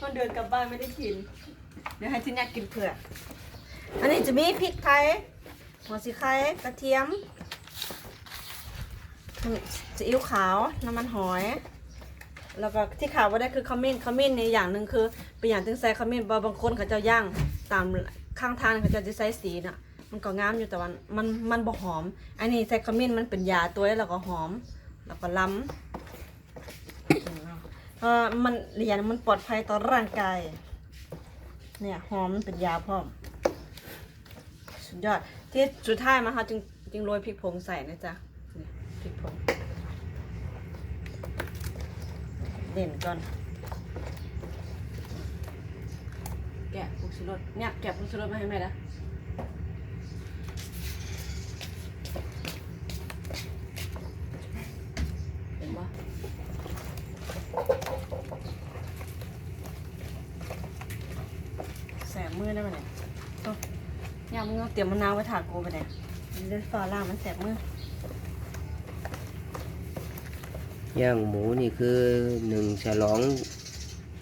ตอนเดินกลับบ้านไม่ได้กิน เดี๋ยวให้ที่นักกินเผื่ออันนี้จะมีพริกไทยหัวสีไข่กระเทียมซีอิ๊วขาวน้ำมันหอย แล้วก็ที่ขาวว่าได้คือขมิ้นขมิ้นในอย่างหนึ่งคือเป็นอย่างถึงใส่ขมิ้นบางบางคนเขาจะย่างตามข้างทางเขาจะใส่สีน่ะ มันก็งามอยู่แต่ว่ามันมันบ่หอม อันนี้ใส่ขมิ้นมันเป็นยาตัวแล้วก็หอม แล้วก็ล้ำ เพราะมันเรียนมันปลอดภัยต่อร่างกาย เนี่ยหอมมันเป็นยาพร้อม สุดยอด ที่สุดท้ายมาค่ะจึงจึงโรยพริกผงใส่นะจ๊ะนี่พริกผงเด่นก่อน แกะผงชูรสเนี่ยแกะผงชูรสมาให้แม่ละเห็นปะแสบมือได้ไหมเนี่ยโอ้ยมึง เอาเตรียมมะนาวไว้ถากูไปเนี่ยมันจะฟ้าล่างมันแสบมือย่างหมูนี่คือหนึ่งฉลอง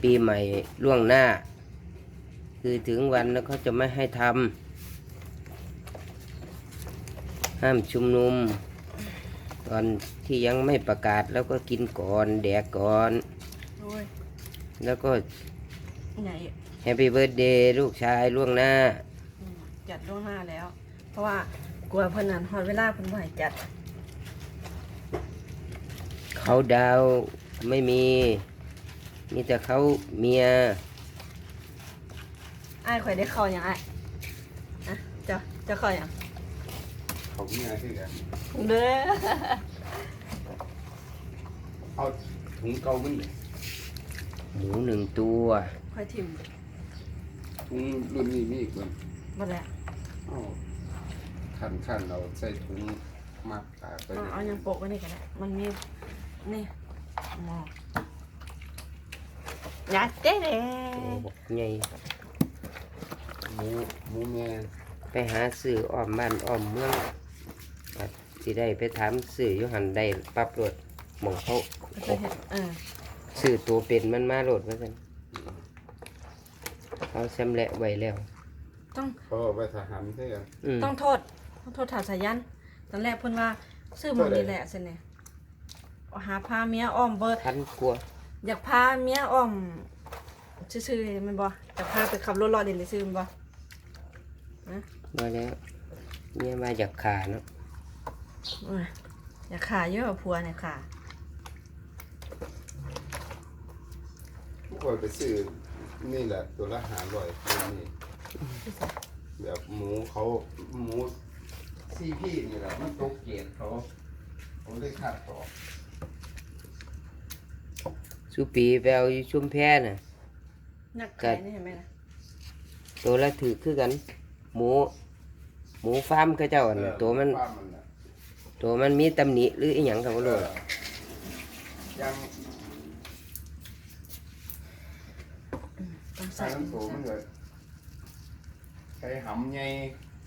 ปีใหม่ล่วงหน้า คือถึงวันแล้วเขาจะไม่ให้ทำห้ามชุมนุม ตอนที่ยังไม่ประกาศแล้วก็กินก่อน แดกก่อน โอ้ยแล้วก็ใหญ่แฮปปี้เบิร์ดเดย์ลูกชายล่วงหน้าอืม จัดล่วงหน้าแล้ว เพราะว่ากลัวเพิ่นนั้นฮอดเวลาเพิ่นบ่ให้จัด เขาดาวไม่มี มีแต่เขาเมียอ้ายข่อยได้เข้าอย่างอ้ายอะเจ้าเจ้าเข้าอย่างเขาเนี่ยที่กันเด้อเอาถุงเกามันเลยหมูหนึ่งตัว ข่อยทิ่มถุงรุ่นนี้มีอีกมันบ่แล้วเอา ขันขันเราใส่ถุงมัดตากไปเอาเลยเอาหยังโปะไว้นี่ก็ได้มันมีนี่หมอยัดเด้เด้ตัวบอกใหญ่หมูหมูแม่ไปหาซื้ออ้อมบ้านอ้อมเมืองอาจสิได้ไปถามซื้ออยู่หันได้ปรับรถหมองเขาก็จะเฮ็ดเออซื้อตัวเป็นมันมาโหลดว่าซั่นเขาชำแหละไว้แล้ว ต้องเขาเอาไปทหารใช่กันอืมต้องโทษต้องโทษถาสายันตอนแรกเพิ่นว่าซื้อหมื้นี้แหละซั่นนี่หาพาเมียอ้อมเบิด พันกลัวาอยากพาเมียอ้อมซื่อๆแมันบ่อยากพาไปขับรถรอเด่นซื่อๆแมันบ่มาแล้วเมียมาจากขาเนาะอุ้ยอยากขาเยอะกว่าผัวเนี่ยค่ะทุกคนไปซื้อนี่แหละตัวละหาร่อยนี่ แบบหมูเขาหมูซีพี่นี่แหละมันตกเกียรเขาเขาได้ขาดต่อสุปีไปเอาอยู่ชุมแพน่ะ นักขายนี่เห็นไหมนะตัวละถือคือกัน หมู หมูฟาร์มเขาเจ้าอันน่ะตัวมันป้ามันน่ะตัวมันมีตำหนิหรืออีหยังเขาบ่รู้ยังต้องใส่ใส่น้ำโตมันเลย ใส่หำไง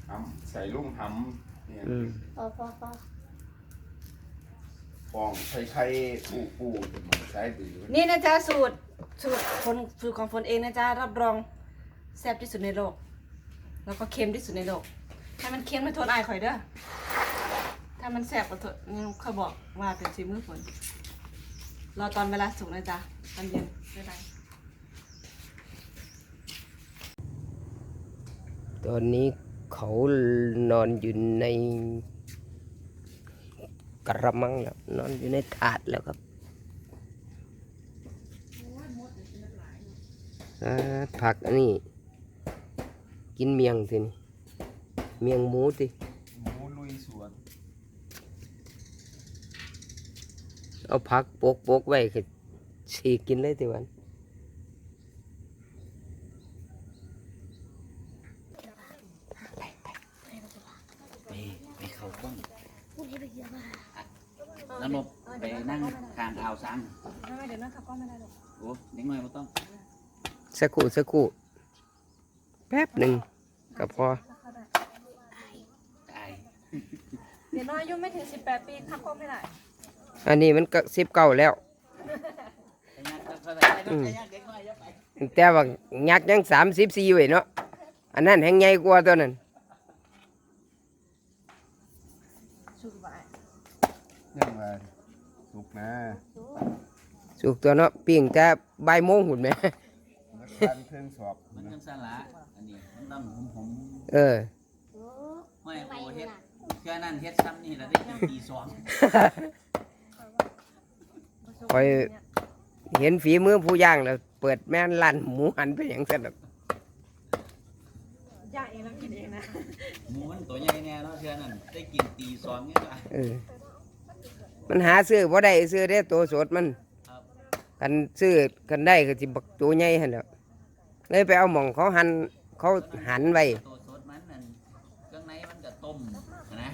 หำใส่ลุงหำเนี่ยอืมพอพอพอฟองใส่ไข่ปูปูใส่ดีนี่นะจ๊ะสูตรสูตรคนสูตรของฝนเองนะจ๊ะรับรองแซ่บที่สุดในโลก แล้วก็เค็มที่สุดในโลกถ้ามันเค็มไม่โทษอายข่อยเด้อถ้ามันแซ่บก็โทษงั้นเขาบอกว่าเป็นชีมือฝนรอตอนเวลาสุกนะจ๊ะตอนเย็นบ๊ายบาย ตอนนี้เขานอนอยู่ในกระมังแล้วนอนอยู่ในถาดแล้วครับอ่าผักอันนี้ กินเมียงสินี่เมียงหมูสิหมูลุยสวน เอาผักโปกโปกๆไว้ก็ฉีกกินเลยติวัน ไปเขากล้องแล้วนบไปนั่งทางอ่าวซังไม่เดี๋ยวนั่งขับกล้องไม่ได้หรอกโอ้เด็กน้อยไม่ต้องสักครู่สักครู่แป๊บหนึ่งก็พอตายเดี๋ยวน้อยอายุไม่ถึง18ปีขับกล้องไม่ได้อันนี้มันก็สิบเก้าแล้วไปนั่งก็ไปไปนั่งไปนั่งเด็กน้อยอย่าไปแต่ว่ายักษ์ยังสามสิบสี่ไว้เนาะอันนั้นแห่งใหญ่กว่าตัวนั้น สุกบาย ยังว่า สุกนะสุกตัวเนาะปิ้งแต่บ่ายโมงหุ่นไหม นักการเครื่องสอบมันนะจังซั่นละอันนี้มันต้องผมผมเออ ห้อยโอเฮ็ดแค่นั้นเฮ็ดซ้ำนี่แล้วได้กินตีสองคอย เห็นฝีมือผู้ย่างแล้ว เปิดแม่นลั่นหมูหันไปอย่างสนุกย่างเองแล้วกินเองนะหมูมันตัวใหญ่แน่เนาะแค่นั้นได้กินตีสองนี่ละเออ มันหาซื้อบ่ได้ซื้อได้ตัวสดมันครับกันซื้อกันได้ก็สิบักตัวใหญ่หั่นแหล้วเลยไปเอาหม่องเขาหันเขาหันไว้ตัวสดมันนั่นเครื่องในมันก็ต้มนะ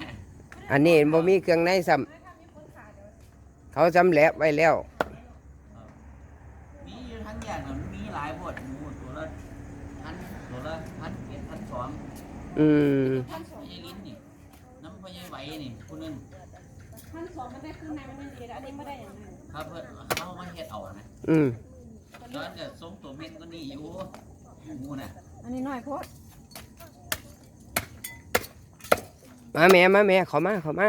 อันนี้บ่มีเครื่องในซ้ำเขาสำแหละไว้แล้ว มีอยู่ทั้งอย่างมันมีหลายพวดหมูตัวละพันตัวละพันเจ็ดพันสองอืมพ่อใหญ่ลิ้น ครับเพิ่นเขามาเฮ็ดเอานะอืมย้อนก็ทรงตัวเม็ดก็นี่อยู่หมูน่ะอันนี้น้อยโพดมาแม่มาแม่ขามาขามา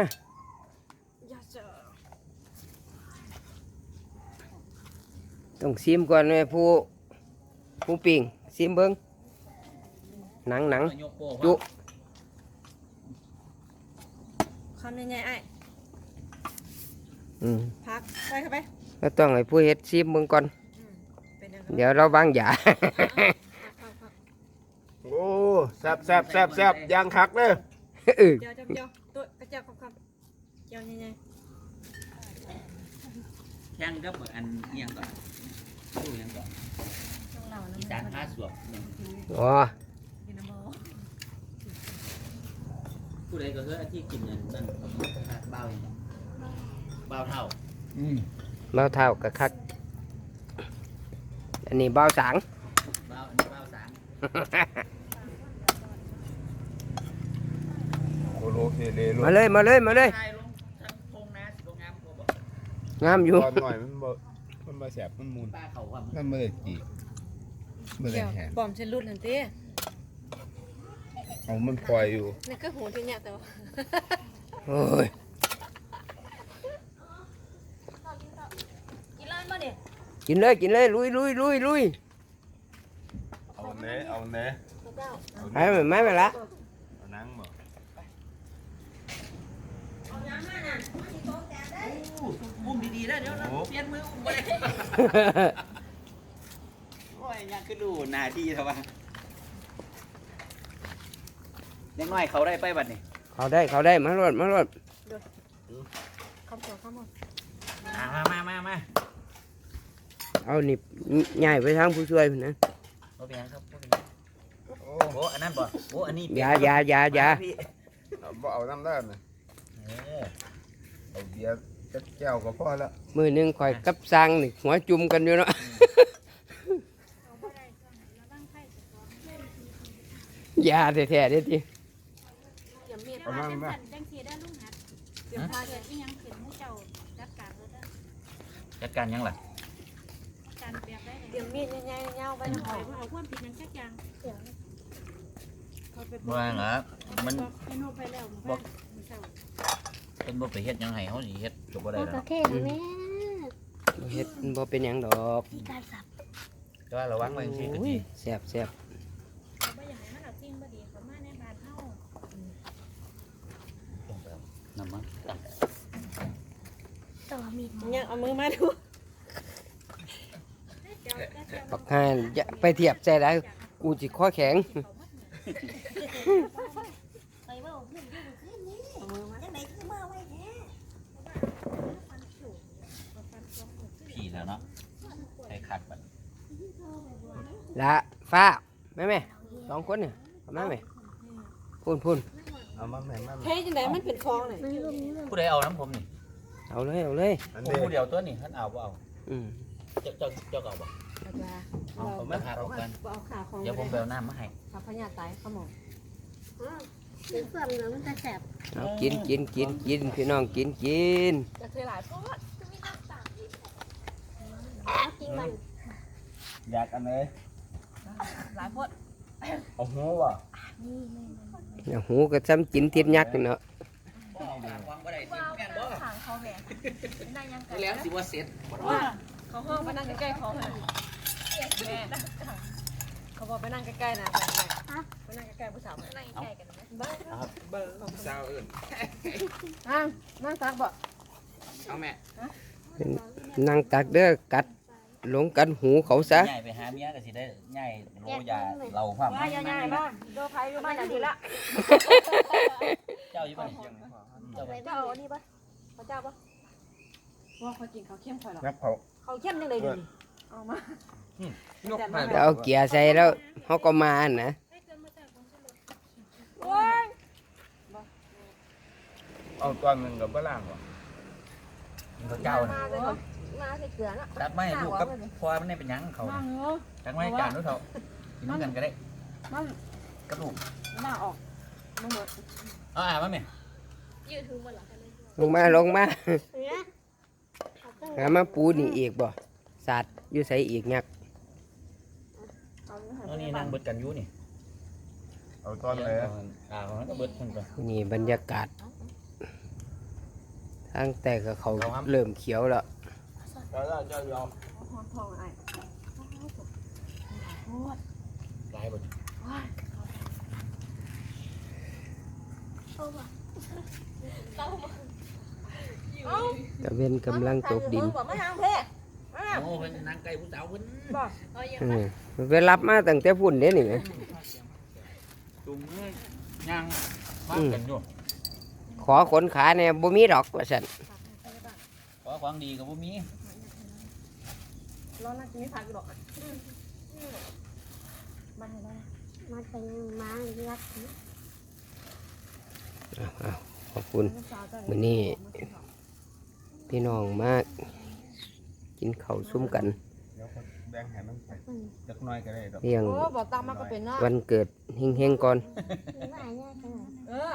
ต้องซิมก่อนเลยผู้ผู้ปิ่งซิมเบิ้งหนังหนังจุคำยังไงไอ้ อืมพักไปเข้าไปก็ต้องให้ผู้เฮ็ดซิมเบิ้งก่อนเป็นยังไงเดี๋ยวเราวางยาโอ้แซ่บแซ่บแซ่บแซ่บย่างคักเลยเออเจียวเจียวเจียวตัวกระเจียวคำคำเจียวยังไงแข่งกับอันเอียงก่อนดูเอียงก่อนเราอีสานพาสวบอ๋อกินน้ำมันผู้ใดก็คือที่กินนั่นนั่นเบาอย่างเบาเท่าอืมเบาเท่ากับคัก อันนี้เบาสังเบาอันนี้เบาสามโคโลเคเลโลมาเลยมาเลยมาเลยทายลงทั้งทงนาสิลงงามกว่าบอกงามอยู่ ตอนหน่อยมันบ่มันบ่แสบมันมูนป้าเขาว่ามันบ่ได้จีบ่ได้เจียวแห้งบอมเชลุดนั่นตีเอามันปล่อยอยู่นี่ก็หูที่เนี่ยแต่ว่าโอ้ย กินร้านบ่เนี่ย กินเลยกินเลยลุยลุยลุยลุยเอาเน้เอาเน้เจ้าไปไหมไม่ไปละเอานังบ่อุ้มดีๆได้เดี๋ยวนะเปลี่ยนมืออุ้มไปโอ้ยยังคือดูหน้าที่เถอะวะเด็กน้อยเขาได้ไปบัดนี่เขาได้เขาได้มารถมารถคำสองคำหมดมามามามา เอานี่ง่ายไปทางผู้ช่วยพุ่นนะโอเคครับโอเคโอ้โอ้อันนั้นบ่โอ้อันนี้อยาอยาอยาอยาพี่เอาบ่เอาน้ำได้ไหมเออเอาเบียร์จักแก้วก็พอละมือหนึ่งคอยกับสร้างนี่หัวจุ่มกันอยู่เนาะยาแท้ๆเด็ดทีเดี๋ยวมีดเอานั่งนะจังสีได้ลุงหัดเดี๋ยวพาเกิเดี๋ยวดที่ยังเขียนมูเจ้าจัดการรถได้จัดการยังล่ะการ แบบได้เลยเดี๋ยวมีดใหญ่ๆเงาไปเป็นในหหออยยว่าเอาความผิดนั้นจักอย่างเขาไปบ่ว่าเหรอมันให้โนไปแล้วบอกมันเศร้าเป็นบ่ไปเฮ็ดหยังไงเฮาสิเฮ็ดก็บ่ได้โอแล้วเคนะแม่บ่เฮ็ดมันบ่เป็นหยังดอกมีการสับแต่ว่าระวังไว้จังซี่ก็โอ้ยดีแซ่บแซ่บเขาไม่อยากให้มันเอาจริงบ่ดีเขามาในบ้านเฮาน้ำมันตั้งต่อมีดเนี่ยเอามือมาดูเจ้าเจ้า ปักห่าอย่าไปเทียบใส่ได้กูสิคอแข็งไปว่าเพื่อนอยู่คืนนี้เอามือมาจังไหนคือมาไว้แท้พี่แล้วเนาะใส่ขัดบัดละฟ้าแม่แม่สองคนเนี่ยเอามาแม่พูนพูนเอามาแม่มาแม่เฮ้ยจังไหนมันเป็นคลองเลยผู้ใดเอาน้ำผมนี่เอาเลยเอาเลยอันผมนี้ผู้เดียวตัวนี่ท่านเอาบ่เอาอืมเจ้าเจ้าเจ้าก็เอาบ่ อาจารย์เอาเราผมมาหาเอากัน เอาขาของเดี๋ยวผมไปเอาน้ำมาให้ขาพญาไตเขาหมองคือเพื่อนเรามันจะแสบเอากินกินกินกินพี่น้องกินกินจะเคยหลายเพราะว่ากินมันอยากอันเลยหลายพดเอาหัวว่ะอย่างหูก็ซ้ำจินเทียนยักษ์เนาะบ่เอาวางบ่ได้ว้าวแม่นบ่ทางเขาแหวนได้ยังกันแล้วสิว่าเสร็จว่า เขาห้องไปนั่งใกล้ๆเขาค่ะแม่เขาบอกไปนั่งใกล้ๆนะไปไปนั่งใกล้ๆผู้สาวนั่งใกล้กันนะเบิ้งเบิ่งสาวอื่นนั่งนั่งตักบ่เอาแม่นั่งตักเด้อกัดหลงกันหูเขาซะใหญ่ไปหาเมียก็สิได้ใหญ่โลยาเราความว่าใหญ่ๆบ้างโดนไฟอยู่บ้านอย่างนี้ละเจ้าอยู่บ่นี่เจ้าไปเจ้าเอาอันนี้ปะพระเจ้าปะว่าเขากินเขาเข้มข่อยหรอนับเขา เขาเข้มยังเลยดูดิเอามานกไปแล้วเอาเกียร์ใส่แล้วเขาก็มานะโอ้ยเอาตอนหนึงกับบ่ล่างว่ะเขาเจ้ามาเลยมาใส่เกลือนะตักไม้ลูกกับพอมันได้เป็นหยังเขามาเนาะตักไม้จานด้วยเขากินกันก็ได้มันกับลูกมาออกมันหมดเอาอ่ามาแม่ ยืดถึงหมดหรอกันเลยลงมาลงมา เนี่ย หามาปูนี่อีกบ่สัตว์อยู่ใส่อีกยักษ์เอานี่นั่งเบิดกันอยู่นี่เอาตอนไหนอะอ่าของนั้นก็เบิดทั้งตัวนี่บรรยากาศทางแต่กับเขาเริ่มเขียวแล้วเจ้าเจ้ายอมห้องทองไอ้หลายบ่เอามาเอามา ตะเวนกำลังตกดินบอกไม่ทางเพ่มาโอ้เพิ่นนั่งใกล้ผู้สาวเพิ่นบอกเอาอย่างอืมไปรับมาตั้งแต่พุ่นเด้นี่แหมจุงมือย่างมากันอยู่ขอขนขาเนี่ยบ่มีดอกว่าซั่นขอของดีก็บ่มีร้อนนั่งกินไม่ทานกูหรอกมาให้ได้มาเป็นม้ายักษ์อ้าวขอบคุณมื้อนี้ พี่น้องมาก กินข้าวซุ่มกันเดี๋ยวคนแบ่งให้มันไปจักหน้อยก็ได้ดอก เลี้ยงโอ้บอกตามมาก็เป็นเนาะวันเกิดเฮงๆก่อน หรือว่าอะไรกันเออ